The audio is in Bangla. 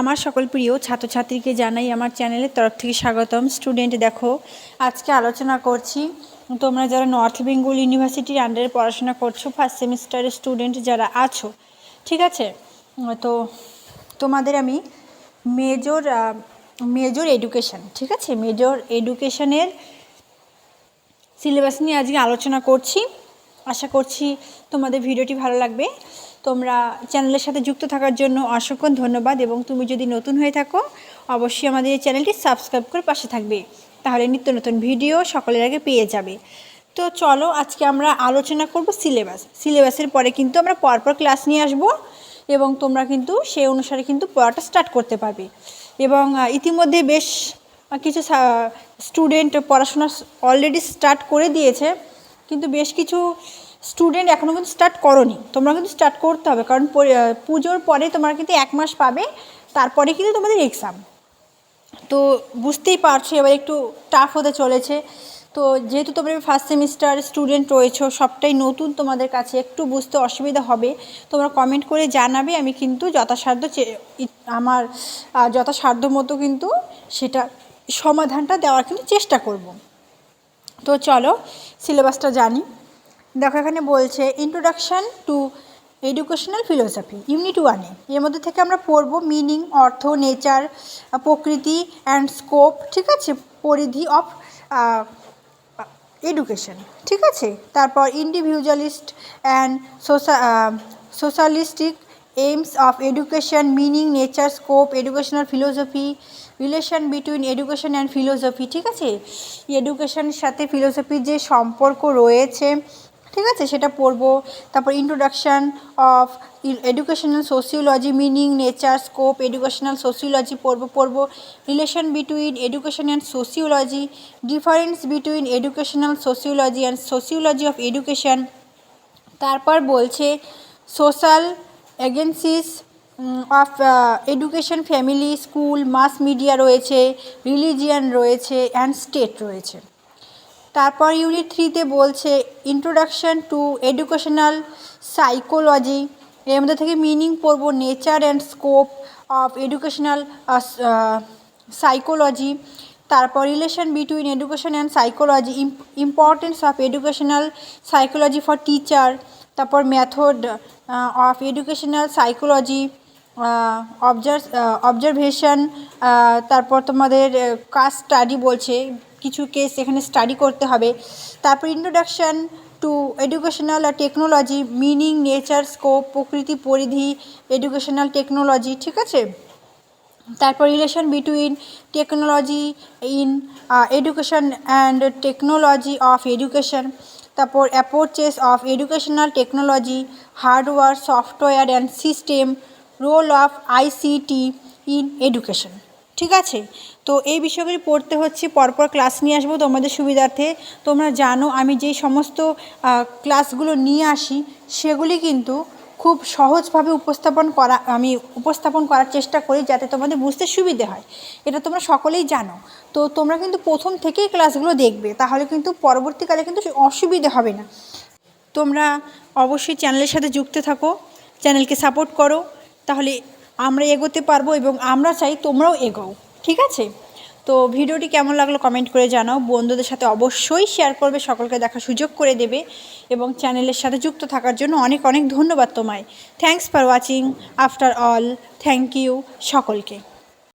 আমার সকল প্রিয় ছাত্রছাত্রীকে জানাই আমার চ্যানেলের তরফ থেকে স্বাগতম। স্টুডেন্ট, দেখো, আজকে আলোচনা করছি, তোমরা যারা নর্থ বেঙ্গল ইউনিভার্সিটির আন্ডারে পড়াশোনা করছ ফার্স্ট সেমিস্টারের স্টুডেন্ট যারা আছো, ঠিক আছে? তো তোমাদের আমি মেজর মেজর এডুকেশন ঠিক আছে? মেজর এডুকেশনের সিলেবাস নিয়ে আজকে আলোচনা করছি। আশা করছি তোমাদের ভিডিওটি ভালো লাগবে। তোমরা চ্যানেলের সাথে যুক্ত থাকার জন্য অসংখ্য ধন্যবাদ এবং তুমি যদি নতুন হয়ে থাকো, অবশ্যই আমাদের এই চ্যানেলটি সাবস্ক্রাইব করে পাশে থাকবে। তাহলে নিত্য নতুন ভিডিও সকলের আগে পেয়ে যাবে। তো চলো আজকে আমরা আলোচনা করব সিলেবাস। সিলেবাসের পরে কিন্তু আমরা পরপর ক্লাস নিয়ে আসব এবং তোমরা কিন্তু সেই অনুসারে কিন্তু পড়াটা স্টার্ট করতে পারবে। এবং ইতিমধ্যে বেশ কিছু স্টুডেন্ট পড়াশোনা অলরেডি স্টার্ট করে দিয়েছে। কিন্তু বেশ কিছু স্টুডেন্ট এখনও কিন্তু স্টার্ট করনি। তোমরা কিন্তু স্টার্ট করতে হবে, কারণ পুজোর পরে তোমরা কিন্তু এক মাস পাবে, তারপরে কিন্তু তোমাদের এক্সাম তো বুঝতেই পারছ, এবার একটু টাফ হতে চলেছে। তো যেহেতু তোমরা ফার্স্ট সেমিস্টার স্টুডেন্ট রয়েছো, সবটাই নতুন তোমাদের কাছে, একটু বুঝতে অসুবিধা হবে। তোমরা কমেন্ট করে জানাবে, আমি কিন্তু যথাসাধ্য আমার যথাসাধ্য মতো কিন্তু সেটা সমাধানটা দেওয়ার কিন্তু চেষ্টা করব। তো চলো সিলেবাসটা জানি। দেখো, এখানে বলছে introduction to educational philosophy unit ওয়ানে এর মধ্যে থেকে আমরা পড়ব মিনিং অর্থ নেচার প্রকৃতি অ্যান্ড স্কোপ ঠিক আছে? পরিধি অফ এডুকেশন ঠিক আছে? তারপর individualist and socialistic aims of education meaning nature scope educational philosophy relation between education and philosophy ঠিক আছে? এডুকেশনের সাথে ফিলোসফির যে সম্পর্ক রয়েছে ঠিক আছে? সেটা পড়ব। তারপর introduction of educational sociology meaning nature scope educational sociology পড়ব পড়ব। Relation between education and sociology difference between educational sociology and sociology of education তারপর বলছে social agencies of education family school mass media রয়েছে রিলিজিয়ান রয়েছে অ্যান্ড স্টেট রয়েছে। তারপর ইউনিট থ্রিতে বলছে ইন্ট্রোডাকশন টু এডুকেশনাল সাইকোলজি এর মধ্যে থেকে মিনিং পড়ব nature and scope of educational psychology তারপর relation between education and psychology importance of educational psychology for teacher তারপর method of educational psychology obser observation তারপর তোমাদের কাজ স্টাডি বলছে কিছু কেস এখানে স্টাডি করতে হবে। তারপর ইন্ট্রোডাকশান টু এডুকেশনাল আর টেকনোলজি মিনিং নেচার স্কোপ প্রকৃতি, পরিধি এডুকেশনাল টেকনোলজি ঠিক আছে? তারপর relation between technology in education and technology of education তারপর approaches of educational technology hardware software and system role of ICT in education ঠিক আছে? তো এই বিষয়গুলি পড়তে হচ্ছে, পরপর ক্লাস নিয়ে আসব তোমাদের সুবিধার্থে। তোমরা জানো আমি যেই সমস্ত ক্লাসগুলো নিয়ে আসি, সেগুলি কিন্তু খুব সহজভাবে উপস্থাপন করা, আমি উপস্থাপন করার চেষ্টা করি যাতে তোমাদের বুঝতে সুবিধে হয়। এটা তোমরা সকলেই জানো। তো তোমরা কিন্তু প্রথম থেকেই ক্লাসগুলো দেখবে, তাহলে কিন্তু পরবর্তীকালে কিন্তু অসুবিধে হবে না। তোমরা অবশ্যই চ্যানেলের সাথে যুক্ত থাকো চ্যানেলকে সাপোর্ট করো, তাহলে আমরা এগোতে পারব এবং আমরা চাই তোমরাও এগোও, ঠিক আছে? তো ভিডিওটি কেমন লাগল কমেন্ট করে জানাও। বন্ধুদের সাথে অবশ্যই শেয়ার করবে, সকলকে দেখার সুযোগ করে দেবে এবং চ্যানেলের সাথে যুক্ত থাকার জন্য অনেক অনেক ধন্যবাদ তোমায়। Thanks for watching after all thank you সকলকে।